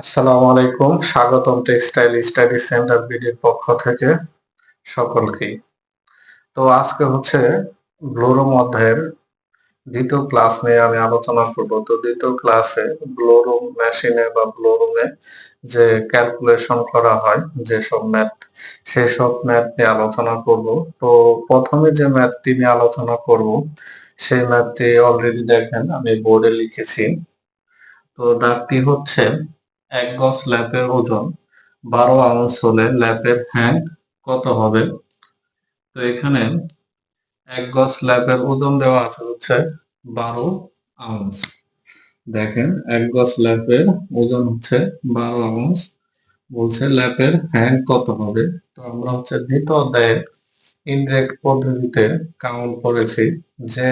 আসসালামু আলাইকুম। স্বাগতম টেক্সটাইল স্টাডি সেন্টার বিডির পক্ষ থেকে সকলকে তো আজকে হচ্ছে ব্লোরুম অধ্যায়ের দ্বিতীয় ক্লাস নিয়ে আমি আলোচনা করব। তো দ্বিতীয় ক্লাসে ব্লোরুম মেশিনে বা ব্লোরুমে যে ক্যালকুলেশন করা হয়, যেসব ম্যাথ, সেসব ম্যাথ নিয়ে আলোচনা করব। তো প্রথমে যে ম্যাথটি নিয়ে আলোচনা করব, সেই ম্যাথটি অলরেডি দেখেন, আমি বোর্ডে লিখেছি। তো দাগটি হচ্ছে এক গজ ল্যাপের ওজন বারো আউন্স হলে ল্যাপের হ্যাং কত হবে? তো এখানে এক গজ ল্যাপের ওজন দেওয়া আছে হচ্ছে বারো আউন্স। দেখেন, এক গজ ল্যাপের ওজন হচ্ছে বারো আউন্স, বলছে ল্যাপের হ্যাং কত হবে? তো আমরা হচ্ছে দ্বিতীয় অধ্যায়ে ইনডিরেক্ট পদ্ধতিতে কাউন্ট করেছি যে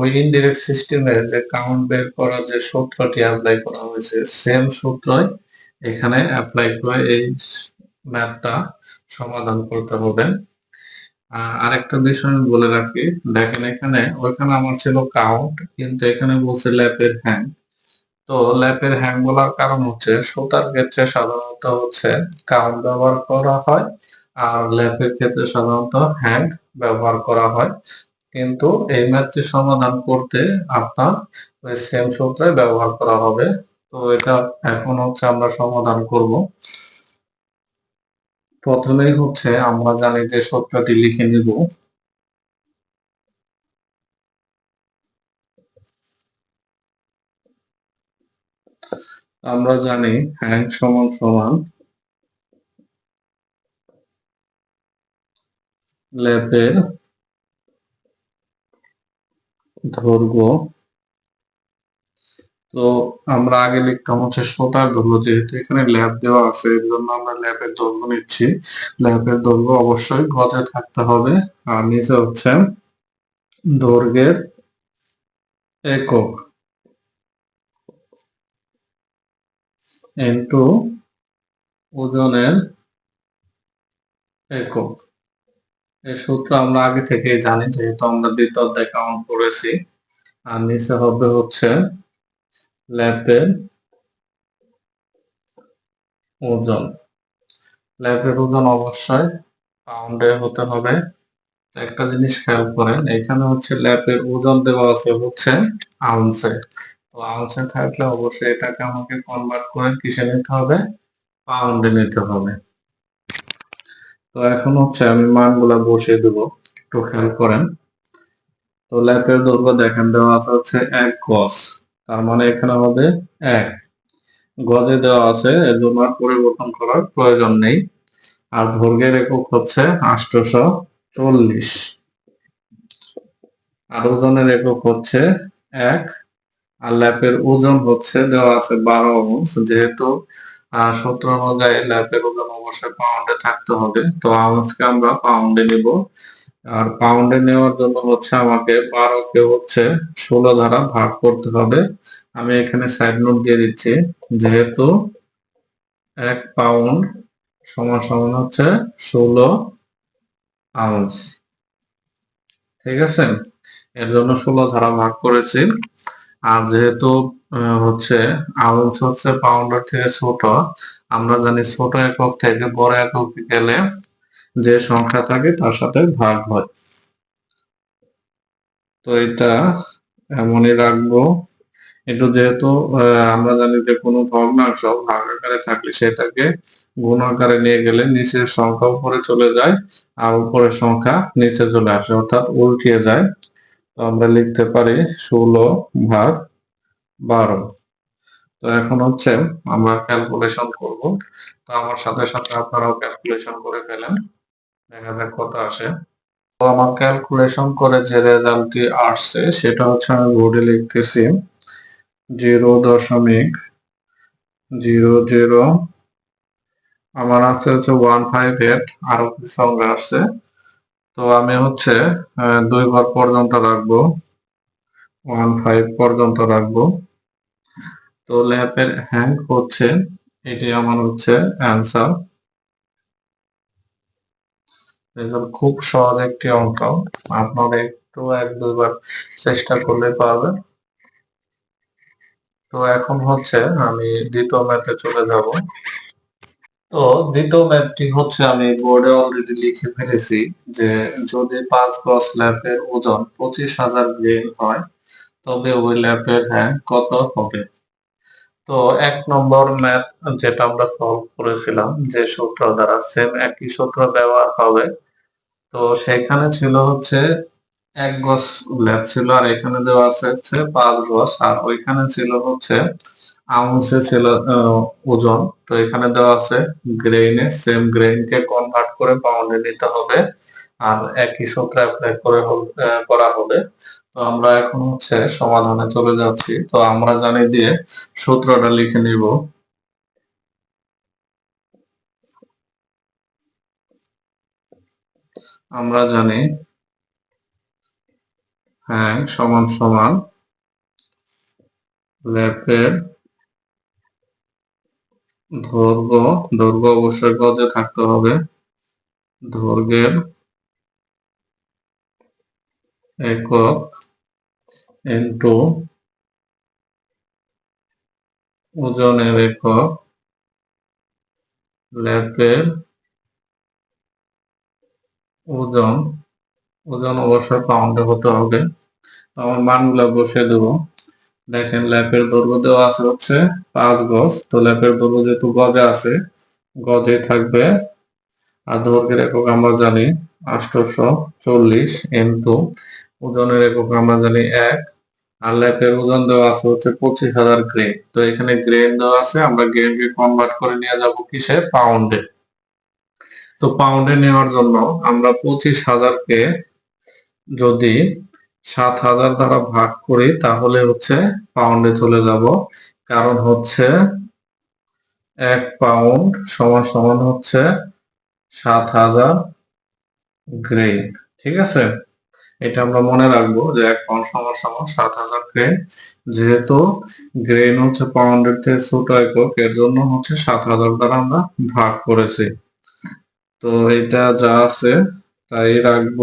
ওই ইনডিরেক্ট সিস্টেমের যে কাউন্ট বের করার যে সূত্রটি অ্যাপ্লাই করা হয়েছে সেম সূত্রই এখানে অ্যাপ্লাই করে এই ম্যাথটা সমাধান করতে হবে। আরেকটা বিষয় বলে রাখি, দেখেন এখানে, ওইখানে আমার ছিল কাউন্ট কিন্তু এখানে বলছে ল্যাপের হ্যাং তো ল্যাপের হ্যাং বলার কারণ হচ্ছে, সুতার ক্ষেত্রে সাধারণত হচ্ছে কাউন্ট ব্যবহার করা হয়, আর ল্যাপের ক্ষেত্রে সাধারণত হ্যাং ব্যবহার করা হয়। কিন্তু এই ম্যাথটি সমাধান করতে আপনার ওই সেম সূত্রে ব্যবহার করা হবে। তো এটা এখন হচ্ছে আমরা সমাধান করব। প্রথমেই হচ্ছে আমরা জানি যে সূত্রটি লিখে নিব। আমরা জানি হ্যাং সমান সমান ল্যাপের দৈর্ঘ্য তো আমরা আগে লিখতাম হচ্ছে সোতার দৈর্ঘ্য যেহেতু এখানে ল্যাব দেওয়া আছে এর জন্য আমরা ল্যাবের দৈর্ঘ্য নিচ্ছি। ল্যাবের দৈর্ঘ্য অবশ্যই গজে থাকতে হবে। আর নিচে হচ্ছে দৈর্ঘ্যের একক। ইন্টু ওজনের একক। সূত্র আমরা আগে থেকে জানি, যেহেতু আমরা দ্বিতীয় অধ্যায় কাউন্ট করেছি। আর নিচে হবে হচ্ছে ল্যাপের ওজন। ল্যাপের ওজন অবশ্যই পাউন্ডে হতে হবে। একটা জিনিস খেয়াল করেন, এখানে হচ্ছে ল্যাপের ওজন দেওয়া আছে হচ্ছে আউন্সে তো আউন্সে থাকলে অবশ্যই এটাকে আমাকে কনভার্ট করে কিসে নিতে হবে? পাউন্ডে নিতে হবে। তো এখন হচ্ছে আমি মানগুলা বসিয়ে দেব, একটু খেয়াল করেন। তো ল্যাপের দৈর্ঘ্য দেখেন, দেওয়া আছে হচ্ছে এক গজ, তার মানে এখানে হবে এক। গজে দেওয়া আছে, এর জন্য আর পরিবর্তন করার প্রয়োজন নেই। আর দৈর্ঘ্যের একক হচ্ছে আষ্টশো চল্লিশ। আর ওজনের একক হচ্ছে এক। আর ল্যাপের ওজন হচ্ছে, দেওয়া আছে বারো অংশ, যেহেতু সূত্র অনুযায়ী ল্যাপের ওজন অবশ্যই পাউন্ডে থাকতে হবে। তো আউন্সকে আমরা পাউন্ডে নিব। আর পাউন্ডে নেওয়ার জন্য হচ্ছে আমাকে বারোকে হচ্ছে ষোলো দ্বারা ভাগ করতে হবে। আমি এখানে সাইড নোট দিয়ে দিচ্ছি, যেহেতু এক পাউন্ড সমান সমান হচ্ছে ষোলো আউন্স ঠিক আছে? এর জন্য ষোলো ধারা ভাগ করেছি। আর যেহেতু হচ্ছে আউন্স হচ্ছে পাউন্ডার থেকে ছোট, আমরা জানি ছোট একক থেকে বড় একক গেলে যে সংখ্যা থাকে তার সাথে ভাগ হয়। তো এটা এমনই রাখব। একটু যেহেতু আমরা জানি যে কোনো ভগ্নাংশ ভাগ আকারে থাকলে সেটাকে গুণ আকারে নিয়ে গেলে নিচের সংখ্যা উপরে চলে যায় আর উপরের সংখ্যা নিচে চলে আসে, অর্থাৎ উল্টিয়ে যায়। তো আমরা লিখতে পারি ষোলো ভাগ বারো। তো এখন হচ্ছে আমরা ক্যালকুলেশন করব। তো আমার সাথে সাথে আপনারাও ক্যালকুলেশন করে ফেলেন। দেখা যাক কত আসে। তো আমার ক্যালকুলেশন করে যে রেজাল্টটি আসছে, সেটা হচ্ছে আমি বোর্ডে লিখতেছি জিরো দশমিক জিরো জিরো। আমার আছে হচ্ছে ওয়ান ফাইভ এইট আরও কিছু সংখ্যা আসছে। তো আমি হচ্ছে দুই ঘর পর্যন্ত রাখব। ওয়ান ফাইভ পর্যন্ত রাখব। তো ল্যাপের হ্যাং, হচ্ছে, এটি আমার হচ্ছে অ্যান্সার খুব সহজ একটি অঙ্ক। আপনারা একটু এক দুইবার চেষ্টা করলে পারবেন। তো এখন হচ্ছে, আমি দ্বিতীয় ম্যাথে চলে যাব। তো দ্বিতীয় ম্যাথটি হচ্ছে আমি বোর্ডে অলরেডি লিখে ফেলেছি যে যদি পাঁচ গজ ল্যাপের ওজন পঁচিশ হাজার গ্রেন হয়, তবে ওই ল্যাপের হ্যাঁ কত হবে? তো এক নম্বর ম্যাথ যেটা আমরা সলভ করেছিলাম, যে সূত্র দ্বারা সেম একই সূত্র ব্যবহার হবে, তো সেখানে ছিল হচ্ছে এক গজ ল্যাব ছিল আর এখানে দেওয়া আছে পাঁচ গজ, আর ওইখানে ছিল হচ্ছে আউন্সে ছিল ওজন। তো এখানে দেওয়া আছে গ্রেইনে সেম গ্রেইনকে কনভার্ট করে পাউন্ডে নিতে হবে। আর একই সূত্র অ্যাপ্লাই করে করা হবে। তো আমরা এখন হচ্ছে সমাধানে চলে যাচ্ছি। তো আমরা জানি দিয়ে সূত্রটা লিখে নিব। আমরা জানি হ্যাঁ সমান সমান, ল্যাপের দৈর্ঘ্য দৈর্ঘ্য অবশ্যই গজে থাকতে হবে। দৈর্ঘ্যের একক ইন্টু ওজনের একক ল্যাপের ওজন ওজন অবশ্যই পাউন্ডে হতে হবে। আমার মানগুলো বসিয়ে দেবো। দেখেন ল্যাপের দৈর্ঘ্য দেওয়া আছে হচ্ছে পাঁচ গজ। তো ল্যাপের দৈর্ঘ্য যেহেতু গজে আছে গজে থাকবে। আর দৈর্ঘ্যের একক আমরা জানি আটশোশো চল্লিশ ইন্টু, ওজনের একক আমরা জানি এক। আর ল্যাপের ওজন দেওয়া আছে হচ্ছে পঁচিশ হাজার গ্রেন। তো এখানে গ্রেন দেওয়া আছে, আমরা গ্রেনকে কনভার্ট করে নিয়ে যাব কিসে? পাউন্ডে। তো পাউন্ডে নেওয়ার জন্য আমরা পঁচিশ হাজারকে যদি সাত হাজার দ্বারা ভাগ করি, তাহলে হচ্ছে পাউন্ডে চলে যাব। কারণ হচ্ছে এক পাউন্ড সমান সমান হচ্ছে সাত হাজার গ্রেন ঠিক আছে? এটা আমরা মনে রাখব যে এক পাউন্ড সমান সমান সাত হাজার গ্রেন যেহেতু গ্রেন হচ্ছে পাউন্ডের থেকে ছোট একক, এর জন্য হচ্ছে সাত হাজার দ্বারা আমরা ভাগ করেছি। তো এটা যা আছে তাই রাখব।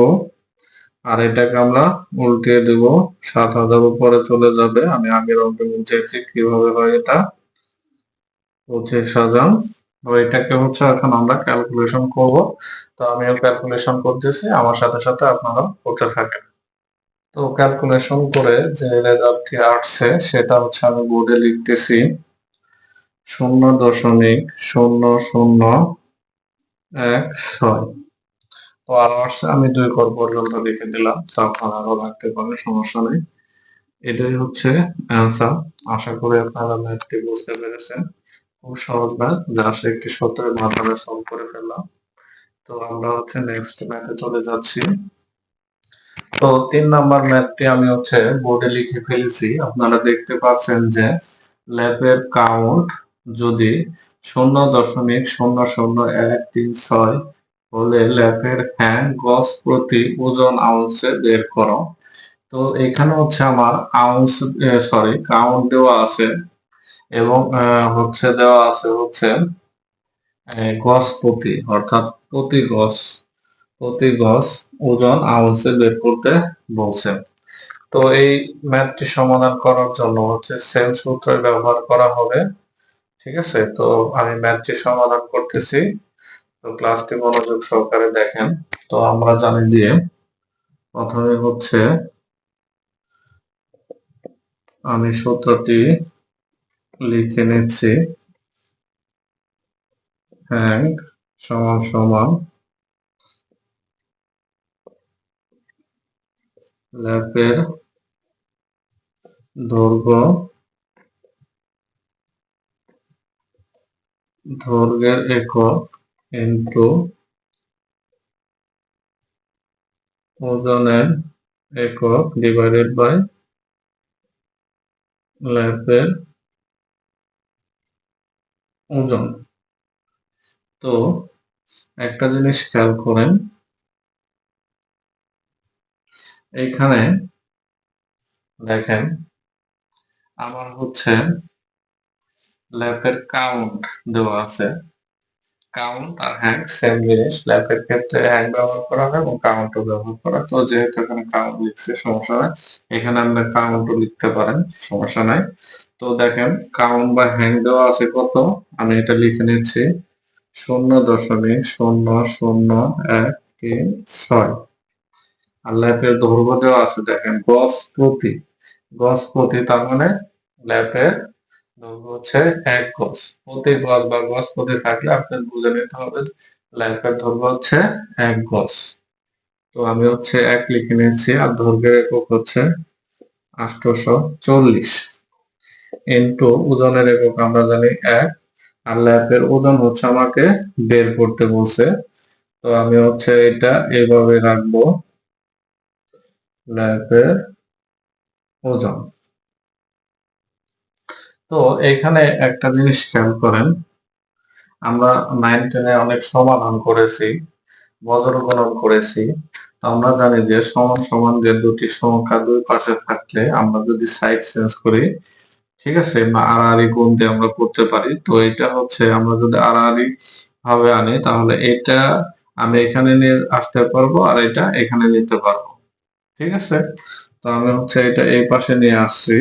আর এটাকে আমরা উল্টিয়ে দেব। সাত হাজার উপরে চলে যাবে। আমি আগের অঙ্কে বুঝিয়েছি কীভাবে হয় এটা। পঁচিশ হাজার। তো এটাকে হচ্ছে এখন আমরা ক্যালকুলেশন করব। তো আমিও ক্যালকুলেশন করতেছি। আমার সাথে সাথে আপনারা করতে থাকেন। তো ক্যালকুলেশন করে যে রেজাল্টটি আসছে, সেটা হচ্ছে আমি বোর্ডে লিখতেছি শূন্য দশমিক শূন্য শূন্য এক ছয়। তো আমি দুই কর পর্যন্ত লিখে দিলাম তো আপনারা আরও রাখতে পারেন সমস্যা নেই। এটাই হচ্ছে অ্যান্সার আশা করি আপনারা ম্যাথটি বুঝতে পেরেছেন। খুব সহজ ম্যাথ যা সে একটি সূত্রের মাধ্যমে সলভ করে ফেললাম। তো আমরা হচ্ছে নেক্সট ম্যাথে চলে যাচ্ছি। তো তিন নাম্বার ম্যাথটি আমি হচ্ছে বোর্ডে লিখে ফেলেছি। আপনারা দেখতে পাচ্ছেন যে ল্যাপের কাউন্ট যদি শূন্য দশমিক শূন্য শূন্য এক তিন ছয় হলে ল্যাপের হ্যাঁ গজ প্রতি ওজন আউন্সে বের করো। তো এখানে হচ্ছে আমার আউন্স সরি, কাউন্ট দেওয়া আছে এবং হচ্ছে দেওয়া আছে হচ্ছে গজ প্রতি, অর্থাৎ প্রতি গজ প্রতি গজ ওজন আউন্সে বের করতে বলছে। তো এই ম্যাথটি সমাধান করার জন্য হচ্ছে সেম সূত্রের ব্যবহার করা হবে, ঠিক আছে? তো আমি ম্যাথটি সমাধান করতেছি। ক্লাসটি মনোযোগ সহকারে দেখেন। তো আমরা জানি যে প্রথমে হচ্ছে আমি সূত্রটি লিখে নিচ্ছি। হ্যাং সমান সমান ল্যাপের দৈর্ঘ্য দৈর্ঘ্যের একক ইন্টু ওজনের একক ডিভাইডেড বাই ল্যাপের ওজন। তো একটা জিনিস খেয়াল করেন এইখানে দেখেন আমার হচ্ছে ল্যাপের কাউন্ট দেওয়া আছে। কাউন্ট আর হ্যাং সেম জিনিস ল্যাপের ক্ষেত্রে হ্যাং ব্যবহার করা হয় এবং কাউন্টও ব্যবহার করা তো যেহেতু এখানে কাউন্ট লিখছে, সমস্যা নাই। এখানে আপনি কাউন্টও লিখতে পারেন, সমস্যা নাই। তো দেখেন কাউন্ট বা হ্যাং দেওয়া আছে কত? আমি এটা লিখে নিচ্ছি। শূন্য দশমিক শূন্য শূন্য এক তিন ছয়। আর ল্যাপের দৈর্ঘ্য দেওয়া আছে, দেখেন গজ প্রতি। গজ প্রতি তার মানে ল্যাপের দৈর্ঘ্য হচ্ছে এক গজ। প্রতি গজ বা গজ প্রতি থাকলে আপনার বুঝে নিতে হবে। ল্যাপের দৈর্ঘ্য হচ্ছে এক গজ। তো আমি হচ্ছে এক লিখে নিয়েছি, আর দৈর্ঘ্যের একক হচ্ছে আটশোশো চল্লিশ। ইন্টু ওজনের একক আমরা জানি এক, আর ল্যাপের ওজন হচ্ছে আমাকে বের করতে বলছে। তো আমি হচ্ছে এটা এভাবে রাখব। ল্যাপের ওজন। তো এখানে একটা জিনিস খেয়াল করেন। আমরা নাইন টেনে অনেক সমাধান করেছি বজ্র গণন করেছি। তো আমরা জানি যে সমান সমান যে দুটি সংখ্যা দুই পাশে থাকলে আমরা যদি সাইড চেঞ্জ করি, ঠিক আছে, বা আড়াআড়ি গুণ দিয়ে আমরা করতে পারি। তো এটা হচ্ছে আমরা যদি আড়াআড়ি ভাবে আনি, তাহলে এটা আমি এখানে নিয়ে আসতে পারব আর এটা এখানে নিতে পারব। ঠিক আছে? তো আমি হচ্ছে এটা এই পাশে নিয়ে আসছি।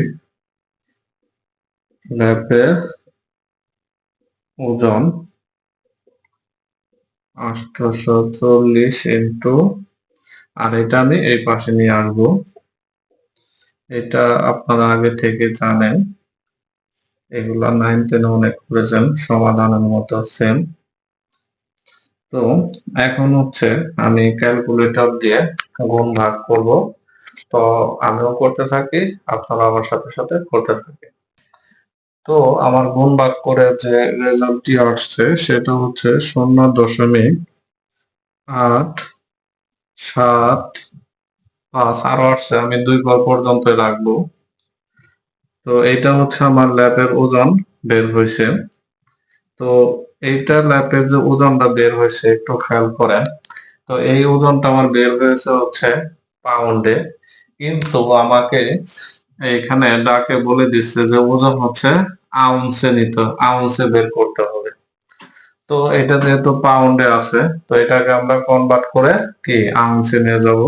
ল্যাপের ওজন আটশো চল্লিশ ইন্টু, আর এটা আমি এই পাশে নিয়ে আসব। এটা আপনারা আগে থেকে জানেন, এগুলা নাইন টেনে অনেক করেছেন, সমাধানের মতো সেম তো এখন হচ্ছে আমি ক্যালকুলেটর দিয়ে গুণ ভাগ করব। তো আমিও করতে থাকি আপনারা আমার সাথে সাথে করতে থাকি তো আমার গুণ ভাগ করে যে রেজাল্টটি আসছে সেটা হচ্ছে শূন্য দশমিক আট সাত পাঁচ। আরও আসছে, আমি দুই ঘর পর্যন্ত রাখব। তো এইটা হচ্ছে আমার ল্যাবের ওজন বের হয়েছে। তো এইটা ল্যাবের যে ওজনটা বের হয়েছে, একটু খেয়াল করেন। তো এই ওজনটা আমার বের হয়েছে হচ্ছে পাউন্ডে কিন্তু আমাকে এখানে ডাকে বলে দিচ্ছে যে, ওজন হচ্ছে আউন্সে নিত, আউন্সে বের করতে হবে। তো এটা যেহেতু পাউন্ডে আছে, তো এটাকে আমরা কনভার্ট করে কি, আউন্সে নিয়ে যাব।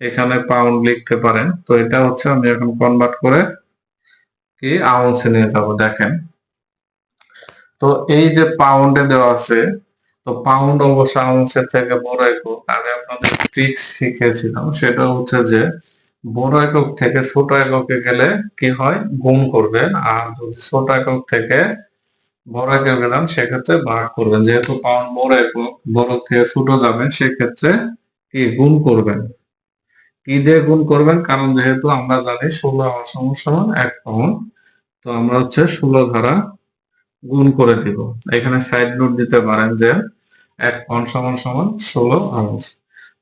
এখানে পাউন্ড লিখতে পারেন। তো এটা হচ্ছে আমি এখন কনভার্ট করে কি, আউন্সে নিয়ে যাব, দেখেন। তো এই যে পাউন্ডে দেওয়া আছে, তো পাউন্ড অবশ্য আউন্সের থেকে বড় একক। আমি আপনাদের ট্রিক্স শিখেছিলাম সেটা হচ্ছে যে বড় একক থেকে ছোট এককে গেলে কি হয়? গুণ করবেন। আর যদি ছোট একক থেকে বড় একক গেলাম সেক্ষেত্রে ভাগ করবেন। যেহেতু পাউন্ড বড় একক, বড় থেকে ছোট যাবেন সেক্ষেত্রে কি গুণ করবেন? কি দিয়ে গুণ করবেন? কারণ যেহেতু আমরা জানি ষোলো আমার সমান এক পাউন্ড তো আমরা হচ্ছে ষোলো ধারা গুণ করে দিব। এখানে সাইড নোট দিতে পারেন যে এক পাউন্ড সমান সমান ষোলো আউন্স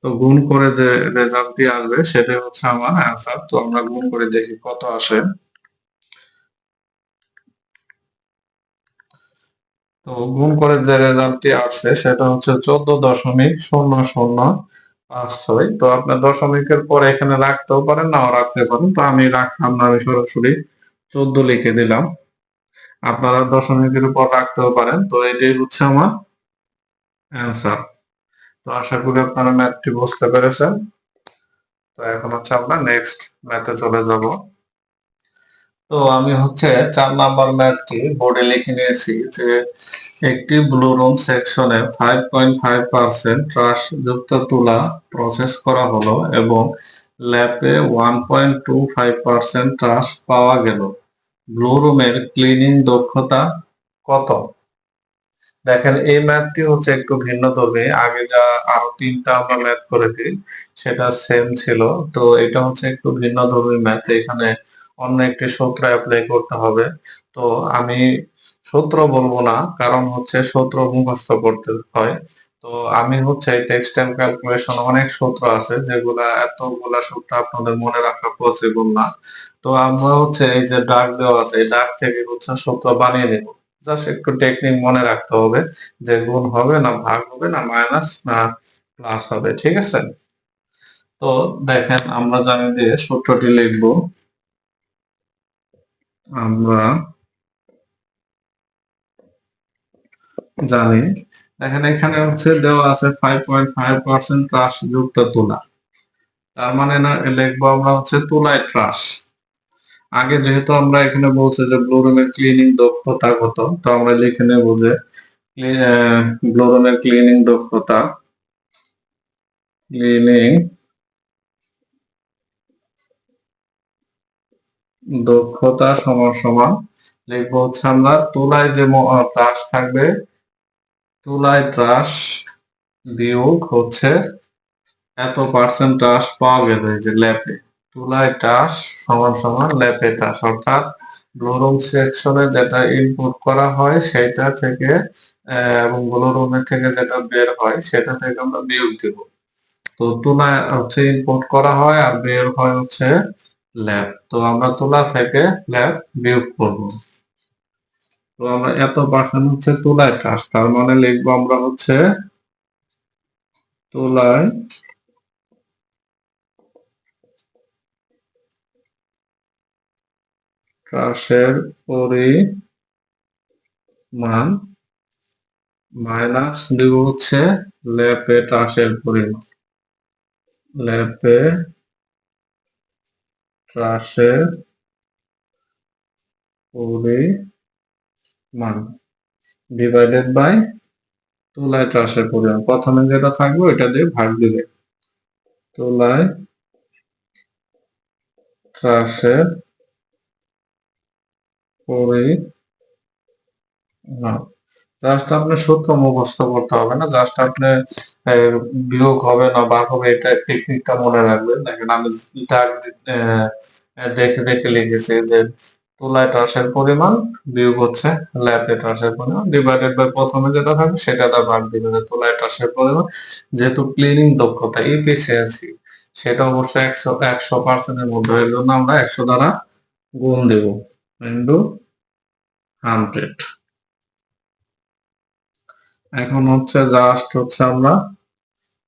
তো গুণ করে যে রেজাল্টটি আসবে সেটাই হচ্ছে আমার অ্যান্সার তো আমরা গুণ করে দেখি কত আসে। তো গুণ করে যে রেজাল্টটি আসছে সেটা হচ্ছে চোদ্দ দশমিক শূন্য শূন্য পাঁচ ছয়। তো আপনার দশমিকের পরে এখানে রাখতেও পারেন, নাও রাখতে পারেন। তো আমি রাখলাম না আমি সরাসরি চোদ্দ লিখে দিলাম। আপনারা দশমিকের উপর রাখতেও পারেন। তো এটাই হচ্ছে আমার অ্যান্সার তো আশা করি আপনারা ম্যাথটি বুঝতে পেরেছেন। তো এখন হচ্ছে আমরা নেক্সট ম্যাথে চলে যাব। তো আমি হচ্ছে চার নাম্বার ম্যাথটি বোর্ডে লিখে নিয়েছি যে একটি ব্লু রুম সেকশনে five point five percent trash যুক্ত তুলা প্রসেস করা হলো এবং ল্যাপে one point two five percent trash পাওয়া গেল। ব্লু রুমের ক্লিনিং দক্ষতা কত? দেখেন, এই ম্যাথটি হচ্ছে একটু ভিন্ন ধর্মী। আগে যা আরও তিনটা আমরা ম্যাথ করেছি সেটা সেম ছিল। তো এটা হচ্ছে একটু ভিন্ন ধর্মী ম্যাথ। এখানে অন্য একটি সূত্র অ্যাপ্লাই করতে হবে। তো আমি সূত্র বলব না, কারণ হচ্ছে সূত্র মুখস্থ করতে হয়। তো আমি হচ্ছে টেক্সট টাইম ক্যালকুলেশন অনেক সূত্র আছে, যেগুলা এতগুলা সূত্র আপনাদের মনে রাখা পসিবল না। তো আমরা হচ্ছে এই যে ডাক দেওয়া আছে, এই ডাক থেকে হচ্ছে সূত্র বানিয়ে নেব। জাস্ট একটু টেকনিক মনে রাখতে হবে যে গুণ হবে না ভাগ হবে না মাইনাস না প্লাস হবে, ঠিক আছে? তো দেখেন আমরা জানি যে সূত্রটি লিখব। আমরা জানি, দেখেন এখানে হচ্ছে দেওয়া আছে five point five percent trash যুক্ত তুলা। তার মানে না, লিখব আমরা হচ্ছে তুলায় ট্রাস আগে যেহেতু আমরা এখানে বলছে যে ব্লোরুমের ক্লিনিং দক্ষতা কত, তো আমরা লিখে নেব যে ব্লোরুমের ক্লিনিং দক্ষতা ক্লিনিং দক্ষতা সমান সমান, লিখব হচ্ছে আমরা তুলায় যে ট্রাস থাকবে, তুলায় ট্রাস বিয়োগ হচ্ছে এত পার্সেন্ট ট্রাস পাওয়া গেলে যে ল্যাপে তুলায় টাস, সমান সমান ল্যাপে টাস, অর্থাৎ গ্লোরুম সেকশনে যেটা ইনপুট করা হয় সেটা থেকে এবং গ্লোরুমের থেকে যেটা বের হয় সেটা থেকে আমরা বিয়োগ দিব। তো তুলা হচ্ছে ইনপুট করা হয় আর বের হয় হচ্ছে ল্যাব তো আমরা তুলা থেকে ল্যাব বিয়োগ করব। তো আমরা এত পার্সেন্ট হচ্ছে তুলায় ট্রাস তার মানে লিখব আমরা হচ্ছে তুলায় ট্রাসের পরিমাণ মাইনাস দিব হচ্ছে ল্যাপে ট্রাসের পরিমাণ। লেপে ট্রাসের পরিমাণ ডিভাইডেড বাই তুলায় ট্রাসের পরিমাণ। প্রথমে যেটা থাকবে ওইটা দিয়ে ভাগ দিবে। তুলায় ট্রাসের পরিমাণ জাস্ট আপনি সূত্র মুখস্থ করতে হবে না জাস্ট আপনি বিয়োগ হবে না, ভাগ হবে, এটা টেকনিকটা মনে রাখবেন। দেখেন আমি দাগ দেখে দেখে লিখেছি যে তুলায় ট্রাসের পরিমাণ বিয়োগ হচ্ছে ল্যাপে ট্রাসের পরিমাণ ডিভাইডেড বাই প্রথমে যেটা থাকবে সেটা দা ভাগ দিবেন তুলায় ট্রাসের পরিমাণ যেহেতু ক্লিনিং দক্ষতা ইপিসিএনসি সেটা অবশ্যই একশো একশো পার্সেন্টের মধ্যে, এর জন্য আমরা একশো দ্বারা গুণ দেব। ইন্টু হান্ড্রেড এখন হচ্ছে জাস্ট হচ্ছে আমরা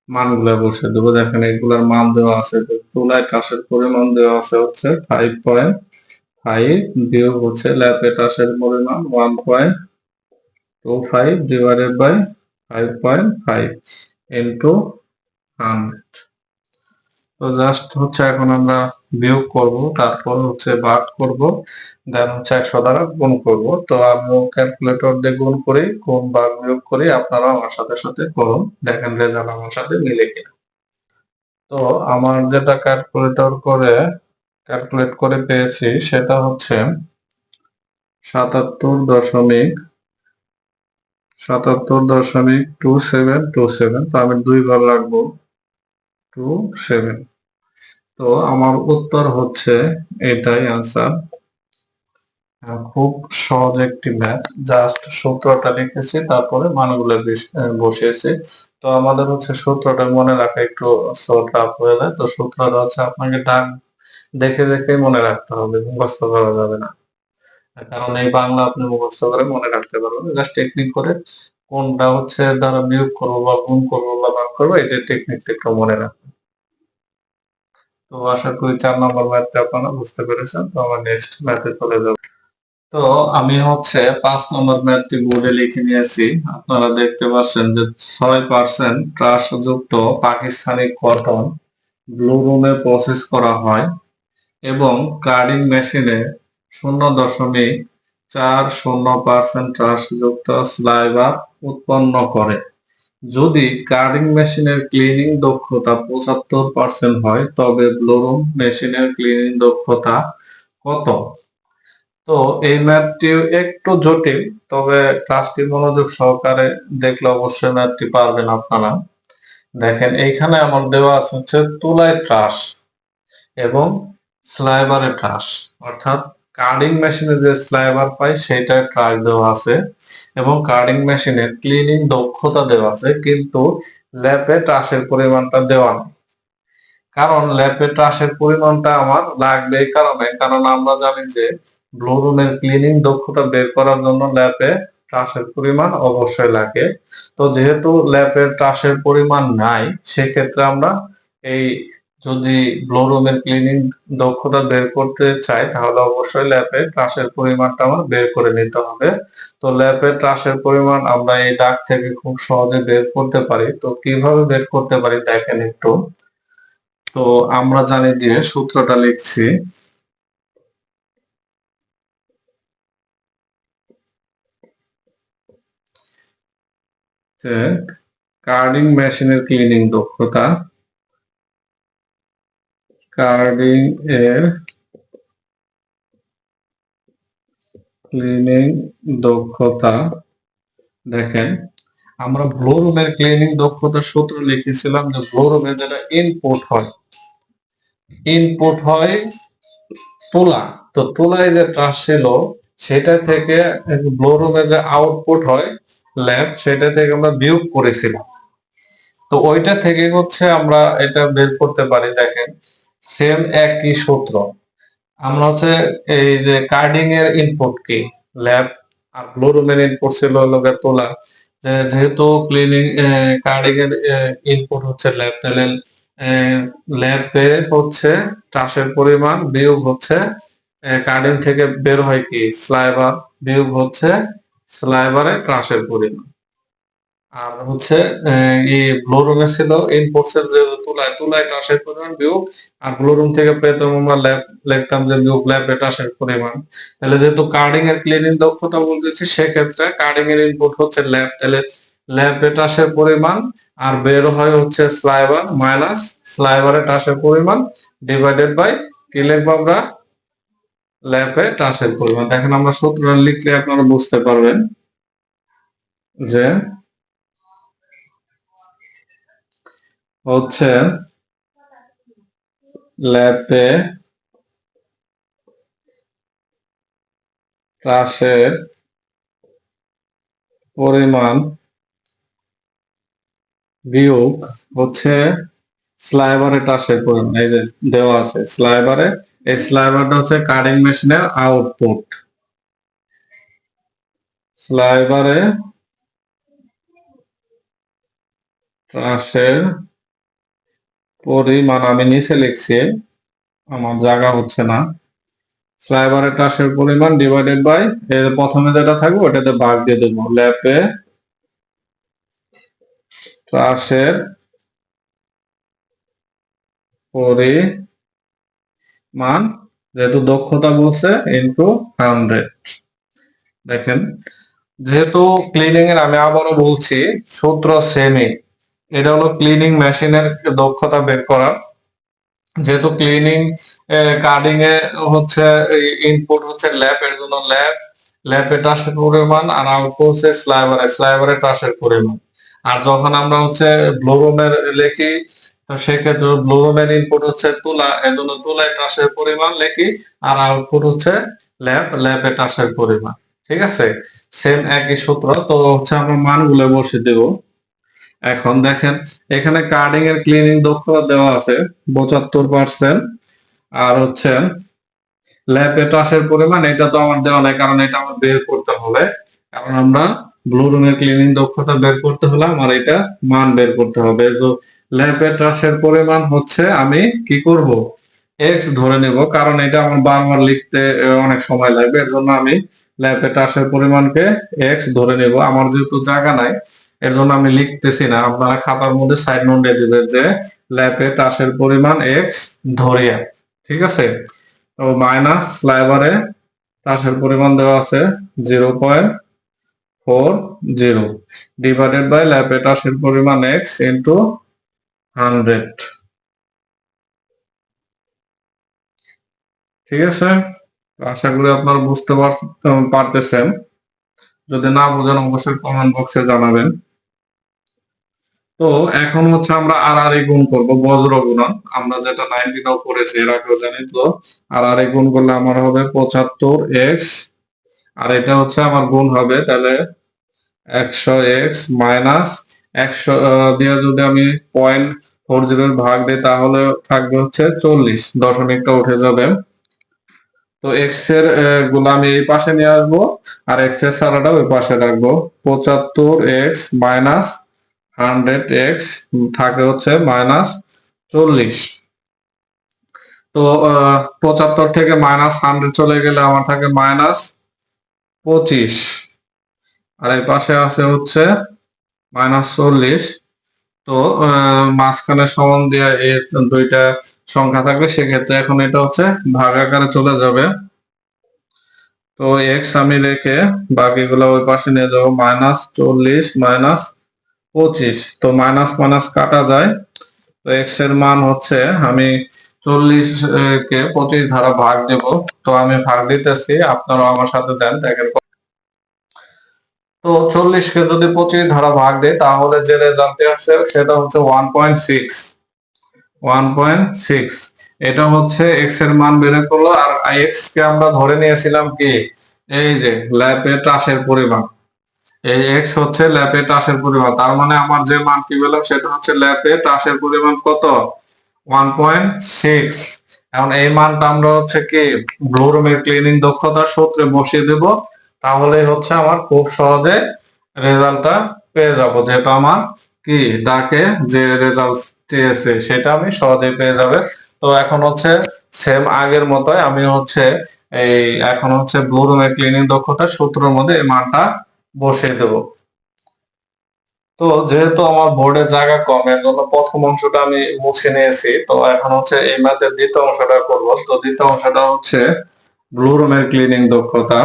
মানগুলো বসে দেবো। দেখেন এগুলার মান দেওয়া আছে তুলায় টাসের পরিমাণ দেওয়া আছে হচ্ছে ফাইভ পয়েন্ট ফাইভ বিয়োগ হচ্ছে ল্যাপে টাসের পরিমাণ one point two five divided by five point five into hundred তো জাস্ট হচ্ছে এখন আমরা বিয়োগ করব, তারপর হচ্ছে ভাগ করব দেন হচ্ছে একশো দ্বারা গুণ করব। তো আমি ক্যালকুলেটর দিয়ে গুণ করি কোন ভাগ বিয়োগ করি, আপনারা আমার সাথে সাথে করুন, দেখেন রেজাল্ট আমার সাথে মিলে কিনা। তো আমার যেটা ক্যালকুলেটর করে ক্যালকুলেট করে পেয়েছি, সেটা হচ্ছে সাতাত্তর দশমিক সাতাত্তর দশমিক টু সেভেন টু সেভেন তো আমি দুইবার রাখব টু সেভেন তো আমার উত্তর হচ্ছে এটাই আনসার খুব সহজ একটি ম্যাথ জাস্ট সূত্রটা লিখেছি, তারপরে মানগুলো বসিয়েছি। তো আমাদের হচ্ছে সূত্রটা মনে রাখা একটু টাফ হয়ে যায়। তো সূত্রটা হচ্ছে আপনাকে ডাক দেখে দেখে মনে রাখতে হবে, মুখস্থ করা যাবে না। কারণ এই বাংলা আপনি মুখস্থ করে মনে রাখতে পারবেন জাস্ট টেকনিক করে কোনটা হচ্ছে দ্বারা বিয়োগ করব বা গুণ করব বা ভাগ করব এটা টেকনিকটা একটু মনে রাখবেন। তো আশা করি চার নম্বর ম্যাথটা আপনারা বুঝতে পেরেছেন, তো আমার নেক্সট ম্যাথে চলে যাব। তো আমি হচ্ছে পাঁচ নম্বর ম্যাথটি বোর্ডে লিখে নিয়েছি। আপনারা দেখতে পাচ্ছেন যে ছয় পার্সেন্ট ট্রাস যুক্ত পাকিস্তানি কটন ব্লু রুমে প্রসেস করা হয় এবং কার্ডিং মেশিনে শূন্য দশমিক চার শূন্য পার্সেন্ট ট্রাস যুক্ত স্লাইবার উৎপন্ন করে। যদি কার্ডিং মেশিনের ক্লিনিং দক্ষতা পঁচাত্তর পার্সেন্ট হয়, তবে ব্লোরুম মেশিনের ক্লিনিং দক্ষতা কত? তো এই ম্যাথটি একটু জটিল, তবে ক্লাসটি মনোযোগ সহকারে দেখলে অবশ্যই ম্যাথটি পারবেন আপনারা। দেখেন, এইখানে আমার দেওয়া আছে হচ্ছে তুলায় ট্রাস এবং স্লাইবারে ট্রাস অর্থাৎ কার্ডিং মেশিনে যে স্লাইবার পাই সেটা ট্রাস দেওয়া আছে এবং কার্ডিং মেশিনে ক্লিনিং দক্ষতা দেওয়া আছে, কিন্তু ল্যাপে ট্রাসের পরিমাণটা দেওয়া নেই। কারণ ল্যাপে ট্রাসের পরিমাণটা আমার লাগবে এই কারণে, কারণ আমরা জানি যে ব্লুরুমের ক্লিনিং দক্ষতা বের করার জন্য ল্যাপে ট্রাসের পরিমাণ অবশ্যই লাগে। তো যেহেতু ল্যাপের ট্রাসের পরিমাণ নাই, সেক্ষেত্রে আমরা এই যদি ব্লোরুমের ক্লিনিং দক্ষতা বের করতে চাই তাহলে অবশ্যই ল্যাপে ট্রাসের পরিমাণটা আমার বের করে নিতে হবে। তো ল্যাপে ট্রাসের পরিমাণ আমরা এই দাগ থেকে খুব সহজে বের করতে পারি। তো কীভাবে বের করতে পারি দেখেন একটু। তো আমরা জানি যে সূত্রটা লিখছি। কার্ডিং মেশিনের ক্লিনিং দক্ষতা। কার্ডিং এর ক্লিনিং দক্ষতা, দেখেন, আমরা ব্লোরুমের ক্লিনিং দক্ষতার সূত্র লিখেছিলাম যে ব্লোরুমে যেটা ইনপুট হয় ইনপুট হয় তুলা। তো তুলায় যে ট্রাস ছিল, সেটা থেকে ব্লোরুমে যে আউটপুট হয় ল্যাব সেটা থেকে আমরা বিয়োগ করেছিলাম। তো ওইটা থেকে হচ্ছে আমরা এটা বের করতে পারি, দেখেন। সেম একই সূত্র। আমরা হচ্ছে এই যে কার্ডিং এর ইনপুট কি? ল্যাব আর ব্লোরুমের ইনপুট ছিল লোকের তোলা। যেহেতু ক্লিনিং কার্ডিং এর ইনপুট হচ্ছে ল্যাব তাহলে ল্যাবে হচ্ছে ট্রাসের পরিমাণ বিয়োগ হচ্ছে কার্ডিং থেকে বের হয় কি? স্লাইবার বিয়োগ হচ্ছে স্লাইবারে ট্রাসের পরিমাণ। আর হচ্ছে এই ব্লোরুমে ছিল ইনপুটস এর যে তুলায় তুলায় ট্রাসের পরিমাণ বিয়োগ, আর ব্লোরুম থেকে পেতাম আমরা ল্যাব, লিখতাম যে বিয়োগ ল্যাবে ট্রাসের পরিমাণ। তাহলে যেহেতু কার্ডিং এর ক্লিনিং দক্ষতা বলতেছি, সেক্ষেত্রে কার্ডিং এর ইনপুট হচ্ছে ল্যাব। তাহলে ল্যাবে ট্রাসের পরিমাণ, আর বের হয় হচ্ছে স্লাইবার মাইনাস স্লাইবারে ট্রাসের পরিমাণ ডিভাইডেড বাই কি লিখব আমরা? ল্যাবে ট্রাসের পরিমাণ। দেখেন আমরা সূত্র লিখলে আপনারা বুঝতে পারবেন যে হচ্ছে ল্যাপে ট্রাসের পরিমাণ বিয়োগ হচ্ছে স্লাইবারে ট্রাসের পরিমাণ। এই যে দেওয়া আছে স্লাইবারে এই স্লাইবারটা হচ্ছে কাটিং মেশিনের আউটপুট স্লাইবারে ট্রাসের পরিমাণ আমি নিচে লিখছি। আমার জায়গা হচ্ছে না। স্লাইবারের ট্রাসের পরিমাণ ডিভাইডেড বাই প্রথমে যেটা থাকবে ওটাতে ভাগ দিয়ে দেবো। ল্যাপে ট্রাসের পরিমাণ যেহেতু দক্ষতা বলছে ইনটু হান্ড্রেড দেখেন, যেহেতু ক্লিনিং এর আমি আবারও বলছি, সূত্র সেমি এটা হলো ক্লিনিং মেশিনের দক্ষতা বের করা। যেহেতু ক্লিনিং কার্ডিং এ হচ্ছে ইনপুট হচ্ছে ল্যাব এর জন্য ল্যাব ল্যাবে ট্রাসের পরিমাণ আর আউটপুট হচ্ছে স্লাইবারে স্লাইবারে ট্রাসের পরিমাণ। আর যখন আমরা হচ্ছে ব্লোরুমের লিখি, তো সেক্ষেত্রে ব্লোরুমের ইনপুট হচ্ছে তুলা, এর জন্য তুলায় ট্রাসের পরিমাণ লিখি আর আউটপুট হচ্ছে ল্যাব ল্যাবে ট্রাসের পরিমাণ। ঠিক আছে? সেম একই সূত্র, তো হচ্ছে আমরা মানগুলো বসে দেব। এখন দেখেন, এখানে কার্ডিং এর ক্লিনিং দক্ষতা দেওয়া আছে, পঁচাত্তর পার্সেন্ট আর হচ্ছে ল্যাবে ট্রাসের পরিমাণ, এটা তো আমার দেওয়া নাই, কারণ এটা আমার বের করতে হবে। কারণ আমরা ব্লু ক্লিনিং দক্ষতা বের করতে হলে আমার এটা মান বের করতে হবে। তো ল্যাবে ট্রাসের পরিমাণ হচ্ছে, আমি কি করব? এক্স ধরে নেব, কারণ এটা আমার বারবার লিখতে অনেক সময় লাগবে। এর জন্য আমি ল্যাপে ট্রাসের পরিমাণকে এক্স ধরে নেব। আমার যেহেতু জায়গা নাই এর জন্য আমি লিখতেছি না। আপনারা খাতার মধ্যে সাইড নোট দিয়ে দিবেন যে, ল্যাপে ট্রাসের পরিমাণ এক্স ধরিয়া ঠিক আছে? তো মাইনাস স্লাইবারে ট্রাসের পরিমাণ দেওয়া আছে zero point four zero divided by ল্যাপে ট্রাসের পরিমাণ এক্স ইন্টু হান্ড্রেড ঠিক আছে? আশা করি আপনারা বুঝতে পারতেছেন। যদি না বুঝেন, অবশ্যই কমেন্ট বক্সে জানাবেন। তো এখন হচ্ছে আমরা আর আর গুণ করব, বজ্র গুণন। আমরা যেটা নাইনটিনও করেছি এর আগেও জানি তো। আর আর গুণ করলে আমার হবে পঁচাত্তর এক্স, আর এটা হচ্ছে আমার গুণ হবে তাহলে একশো এক্স মাইনাস একশো দিয়ে যদি আমি পয়েন্ট ফোর জিরোর ভাগ দিই, তাহলে থাকবে হচ্ছে চল্লিশ, দশমিকটা উঠে যাবে। তো এক্সেরগুলো আমি এই পাশে নিয়ে আসব, আর এক্সের সারাটা ওই পাশে রাখব। পঁচাত্তর এক্স মাইনাস হান্ড্রেড এক্স থাকে হচ্ছে মাইনাস চল্লিশ। তো পঁচাত্তর থেকে মাইনাস হান্ড্রেড চলে গেলে আমার থাকে মাইনাস পঁচিশ। আর এই পাশে আছে হচ্ছে মাইনাস চল্লিশ। তো মাঝখানে সমান দিয়ে এই দুইটা সংখ্যা থাকবে, সেক্ষেত্রে এখন এটা হচ্ছে ভাগ চলে যাবে। তো, এক্স আমি রেখে বাকিগুলো ওই পাশে নিয়ে যাব, মাইনাস চল্লিশ, মাইনাস পঁচিশ, তো মাইনাস মাইনাস কাটা যায়। তো এক্সের মান হচ্ছে আমি চল্লিশ কে পঁচিশ ধারা ভাগ দেব। তো আমি ভাগ দিতেছি আপনারা আমার সাথে দেন, দেখেন তো চল্লিশ কে যদি পঁচিশ ধারা ভাগ দেয় তাহলে যে রেজাল্টটি আসে, সেটা হচ্ছে one point six one point six এটা হচ্ছে এক্সের মান বের করল, আর এক্স কে আমরা ধরে নিয়েছিলাম কি? এই যে ল্যাপে টাসের পরিমাণ। এই এক্স হচ্ছে ল্যাপে টাসের পরিমাণ। তার মানে আমার যে মান কি পেলাম সেটা হচ্ছে ল্যাপে টাসের পরিমাণ কত? ওয়ান পয়েন্ট সিক্স এখন এই মানটা আমরা হচ্ছে কি ব্লু রুমের ক্লিনিং দক্ষতার সূত্রে বসিয়ে দেব। তাহলে হচ্ছে আমার খুব সহজে রেজাল্টটা পেয়ে যাব। যেটা আমার কি ডাকে যে রেজাল্ট চেয়েছে সেটা আমি সহজেই পেয়ে যাবে। তো এখন হচ্ছে সেম আগের মতোই আমি হচ্ছে এই, এখন হচ্ছে ব্লু রুমের ক্লিনিং দক্ষতার সূত্রের মধ্যে এই মানটা বসিয়ে দেব। তো যেহেতু আমার বোর্ডের জায়গা কম এর জন্য প্রথম অংশটা আমি মুছে নিয়েছি। তো এখন হচ্ছে এই ম্যাথের দ্বিতীয় অংশটা করব। তো দ্বিতীয় অংশটা হচ্ছে ব্লু রুমের ক্লিনিং দক্ষতা।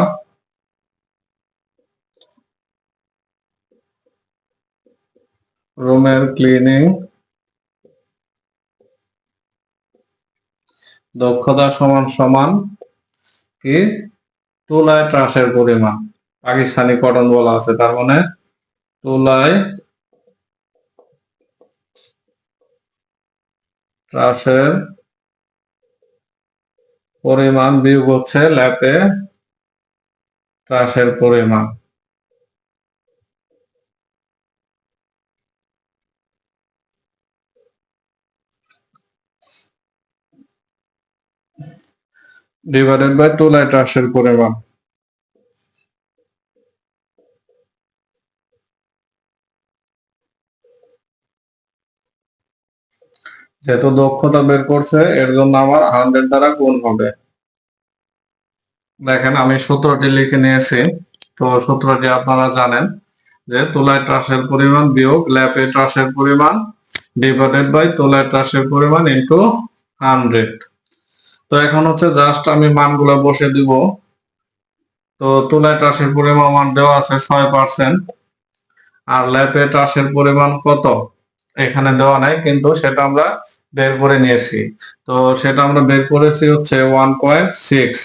রুমের ক্লিনিং দক্ষতা সমান সমান কি? তুলায় ট্রাসের পরিমাণ। পাকিস্তানি কটন বলা আছে, তার মানে তুলায় ট্রাসের পরিমাণ বিয়োগ হচ্ছে ল্যাপে ট্রাসের পরিমাণ। ডিভাইডেড বাই তুলায় ট্রাসের পরিমাণ। যেহেতু দক্ষতা বের করছে, এর জন্য আমার হান্ড্রেড দ্বারা গুণ হবে। দেখেন, আমি সূত্রটি লিখে নিয়েছি। তো সূত্রটি আপনারা জানেন যে তুলায় ট্রাসের পরিমাণ বিয়োগ ল্যাপে ট্রাসের পরিমাণ ডিভাইডেড বাই তুলায় ট্রাসের পরিমাণ ইন্টু হান্ড্রেড তো এখন হচ্ছে জাস্ট আমি মানগুলো বসে দিব। তো তুলায় ট্রাসের পরিমাণ আমার দেওয়া আছে ছয় পার্সেন্ট আর ল্যাপে ট্রাসের পরিমাণ কত? এখানে দেওয়া নাই, কিন্তু সেটা আমরা বের করে নিয়েছি। তো সেটা আমরা বের করেছি হচ্ছে ওয়ান পয়েন্ট সিক্স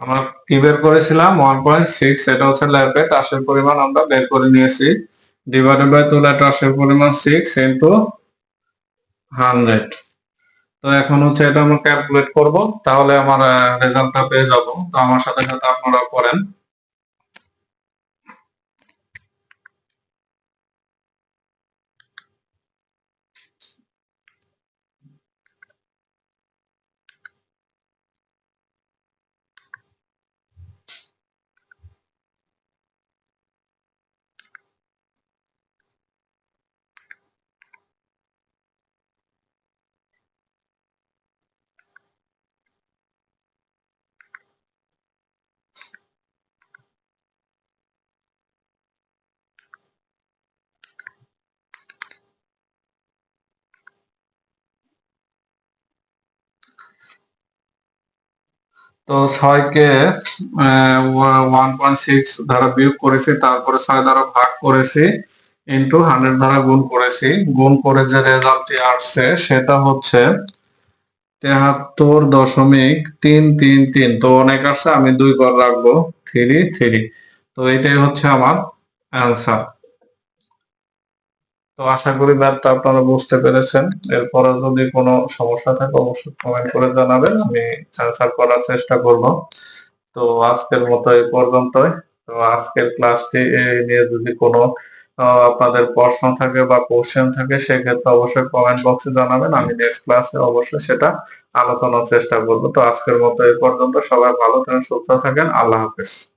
আমরা কি বের করেছিলাম? ওয়ান পয়েন্ট সিক্স এটা হচ্ছে ল্যাপে টাসের পরিমাণ আমরা বের করে নিয়েছি। ডিভাইডেড বাই তুলা টাসের পরিমাণ সিক্স ইন্টু হান্ড্রেড তো এখন হচ্ছে এটা আমরা ক্যালকুলেট করব, তাহলে আমার রেজাল্টটা পেয়ে যাব। তো আমার সাথে সাথে আপনারা করেন। তো ছয়কে ওয়ান পয়েন্ট সিক্স দ্বারা বিয়োগ করেছি, তারপরে ছয় দ্বারা ভাগ করেছি ইন্টু হান্ড্রেড দ্বারা গুণ করেছি। গুণ করে যে রেজাল্টটি আসছে, সেটা হচ্ছে তেহাত্তর দশমিক তিন তিন তিন। তো অনেক আসছে, আমি দুই রাখব থ্রি থ্রি তো এটাই হচ্ছে আমার অ্যান্সার তো আশা করি ম্যাথটা আপনারা বুঝতে পেরেছেন। এরপরে যদি কোনো সমস্যা থাকে, অবশ্যই কমেন্ট করে জানাবেন। আমি অ্যান্সার করার চেষ্টা করব। তো আজকের মতো এই পর্যন্তই। তো আজকের ক্লাসটি নিয়ে যদি কোনো আপনাদের প্রশ্ন থাকে বা কোশ্চেন থাকে, সেক্ষেত্রে অবশ্যই কমেন্ট বক্সে জানাবেন। আমি নেক্সট ক্লাসে অবশ্যই সেটা আলোচনার চেষ্টা করব। তো আজকের মতো এই পর্যন্ত। সবাই ভালো থাকেন, সুস্থ থাকেন। আল্লাহ হাফেজ।